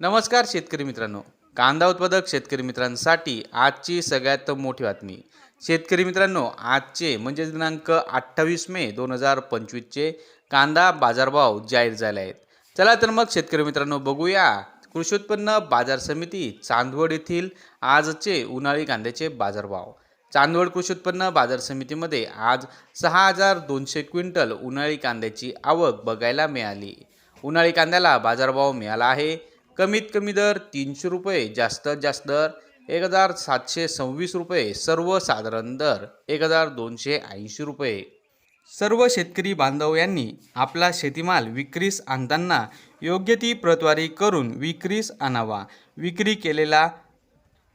नमस्कार शेतकरी मित्रांनो. कांदा उत्पादक शेतकरी मित्रांसाठी आजची सगळ्यात मोठी बातमी. शेतकरी मित्रांनो आजचे म्हणजे दिनांक अठ्ठावीस मे दोन हजार पंचवीसचे कांदा बाजारभाव जाहीर झाले आहेत. चला तर मग शेतकरी मित्रांनो बघूया. कृषी उत्पन्न बाजार समिती चांदवड येथील आजचे उन्हाळी कांद्याचे बाजारभाव. चांदवड कृषी उत्पन्न बाजार समितीमध्ये आज सहा हजार दोनशे क्विंटल उन्हाळी कांद्याची आवक बघायला मिळाली. उन्हाळी कांद्याला बाजारभाव मिळाला आहे. कमीत कमी दर तीनशे रुपये जास्तीत जास्त दर एक हजार सातशे सव्वीस रुपये सर्वसाधारण दर एक हजार दोनशे ऐंशी रुपये. सर्व शेतकरी बांधव यांनी आपला शेतीमाल विक्रीस आणताना योग्य ती प्रतवारी करून विक्रीस आणावा. विक्री केलेला